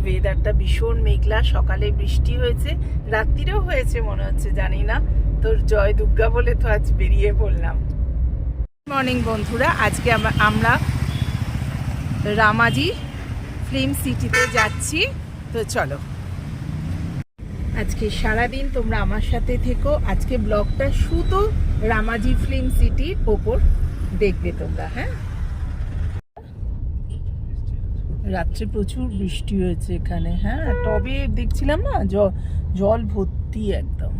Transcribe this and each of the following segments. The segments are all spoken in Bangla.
ভীষণ মেঘলা, সকালে বৃষ্টি হয়েছে, রাত্রিরেও হয়েছে মনে হচ্ছে, জানি না। তোর জয় দুর্গা বলে তো আজ বেরিয়ে পড়লাম। মর্নিং বন্ধুরা, আজকে আমরা রামাজি ফিল্ম সিটিতে যাচ্ছি। তো চলো। আজকে সারাদিন তোমরা আমার সাথে থেকো। আজকে ব্লগটা শুধু রামাজি ফিল্ম সিটির ওপর দেখবে তোমরা হ্যাঁ? রাত্রে প্রচুর বৃষ্টি হয়েছে এখানে হ্যাঁ? টবে দেখছিলাম না জল ভর্তি একদম।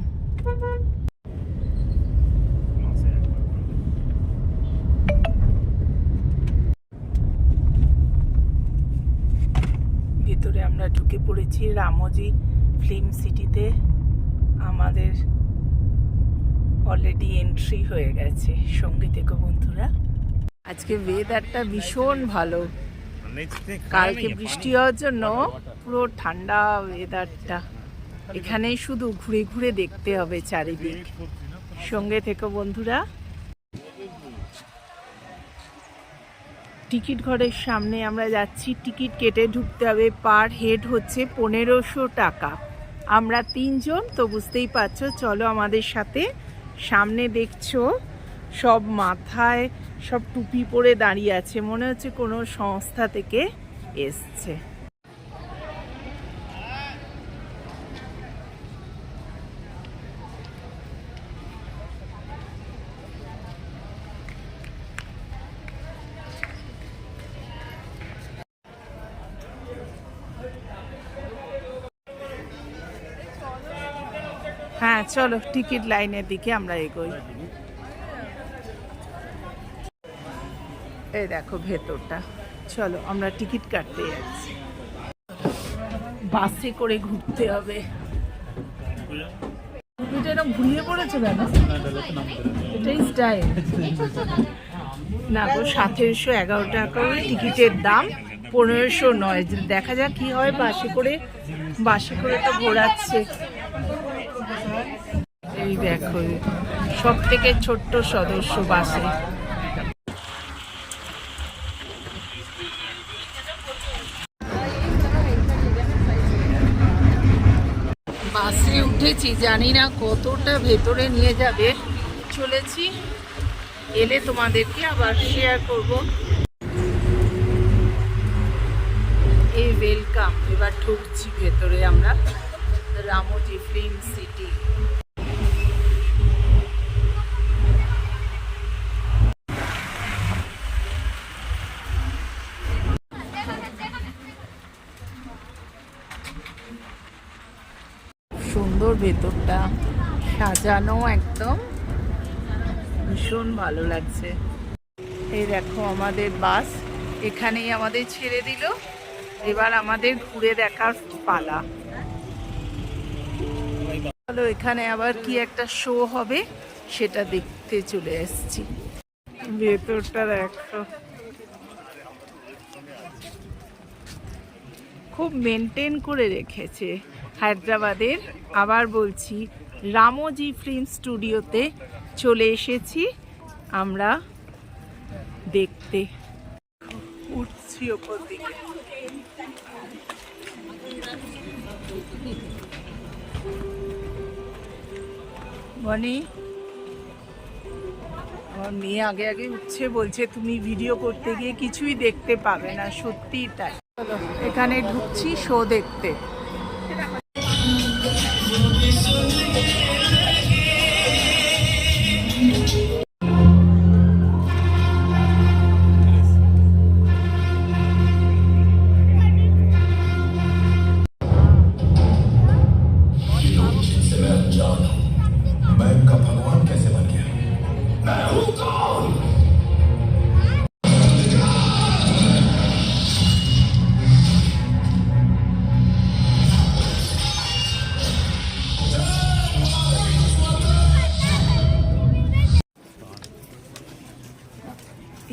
ভেতরে আমরা ঢুকে পড়েছি রামজি ফিল্ম সিটিতে। আমাদের অলরেডি এন্ট্রি হয়ে গেছে, সঙ্গে থেকো বন্ধুরা। আজকে ওয়েদারটা ভীষণ ভালো। কালকে বৃষ্টি হওয়ার জন্য পুরো ঠান্ডা ওয়েদারটা এখানে শুধু ঘুরে ঘুরে দেখতে হবে চারিদিক। সঙ্গে থেকো বন্ধুরা। টিকিট ঘরের সামনে আমরা যাচ্ছি। টিকিট কেটে ঢুকতে হবে। পার হেড হচ্ছে পনেরোশো টাকা। আমরা তিনজন তো বুঝতেই পারছ চলো আমাদের সাথে। সামনে দেখছ সব মাথায় সব টুপি পরে দাঁড়িয়ে আছে, মনে হচ্ছে কোনো সংস্থা থেকে এসছে। হ্যাঁ চলো, টিকিট লাইনের দিকে আমরা এগোই। এই দেখো ভেতরটা। চলো, আমরা টিকিট কাটতে যাচ্ছি। বাসে করে ঘুরতে হবে। ঘুরিয়ে না সতেরোশো টিকিটের দাম, পনেরোশো নয়। দেখা যাক কি হয়, বাসে করে বাসে করে তো ঘোরাচ্ছে। এই দেখো সব থেকে ছোট্ট সদস্য বাসে। বাসে উঠেছি, জানি না কতটা ভেতরে নিয়ে যাবে। চলেছি, এলে তোমাদেরকে আবার শেয়ার করব। এই ওয়েলকাম এবার ঢুকছি ভেতরে আমরা রামোজি ফিল্ম সিটি সুন্দর ভেতরটা। সাজানো একদম। ভীষণ ভালো লাগছে। এই দেখো আমাদের বাস। এখানেই আমাদের ছেড়ে দিল। এবার আমাদের ঘুরে দেখার পালা। চলো, এখানে আবার কি একটা শো হবে সেটা দেখতে চলে এসেছি। ভেতরটা দেখো। খুব মেনটেন করে রেখেছে। হায়দ্রাবাদের। আবার বলছি, রামোজি ফিল্ম স্টুডিওতে চলে এসেছি। আমরা দেখতে উঠছি ওপর দিকে। আমার মেয়ে আগে আগে উঠছে, বলছে তুমি ভিডিও করতে গিয়ে কিছুই দেখতে পাবে না, সত্যিই তাই। এখানে ঢুকছি শো দেখতে। You'll be so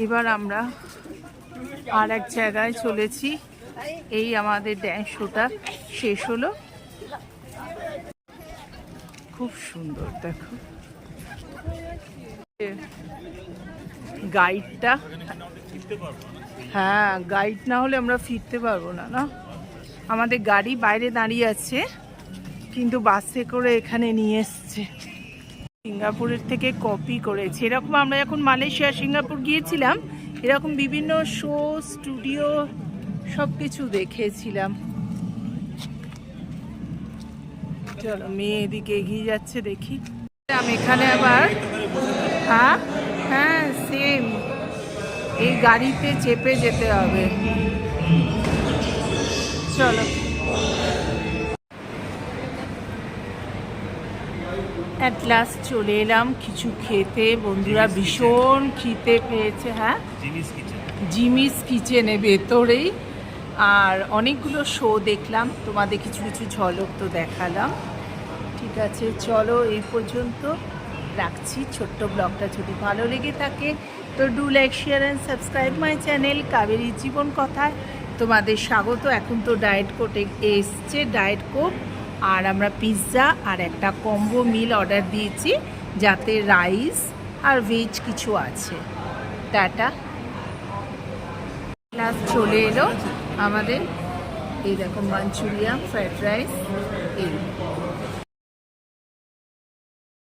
এবার আমরা আর এক জায়গায় চলেছি। এই আমাদের ড্যান্স শোটা শেষ হলো। খুব সুন্দর, দেখো। গাইডটা হ্যাঁ গাইড না হলে আমরা ফিরতে পারব না না? আমাদের গাড়ি বাইরে দাঁড়িয়ে আছে, কিন্তু বাসে করে এখানে নিয়ে এসছে। সিঙ্গাপুরের থেকে কপি করেছি। এরকম আমরা যখন মালয়েশিয়া, সিঙ্গাপুর গিয়েছিলাম, এরকম বিভিন্ন শো স্টুডিও সব কিছু দেখেছিলাম। চলো, মেয়ে এদিকে এগিয়ে যাচ্ছে, দেখি। আমি এখানে আবার হ্যাঁ হ্যাঁ সেম এই গাড়িতে চেপে যেতে হবে। চলো। অ্যাট লাস্ট চলে এলাম কিছু খেতে। বন্ধুরা ভীষণ খিদে পেয়েছে হ্যাঁ? জিমিস কিচেনে ভেতরেই। আর অনেকগুলো শো দেখলাম তোমাদের কিছু কিছু ঝলক তো দেখালাম। ঠিক আছে চলো এই পর্যন্ত রাখছি। ছোট্ট ব্লগটা যদি ভালো লেগে থাকে তো do like share and subscribe my channel Kaveri জীবন কথায়। তোমাদের স্বাগত। এখন তো ডায়েট কোটে এসছে ডায়েট কোক আর আমরা পিৎজা আর একটা কম্বো মিল অর্ডার দিয়েছি, যাতে রাইস আর ভেজ কিছু আছে। টাটা লাস্ট চলে এলো আমাদের, এই দেখো মাঞ্চুরিয়ান ফ্রাইড রাইস এই।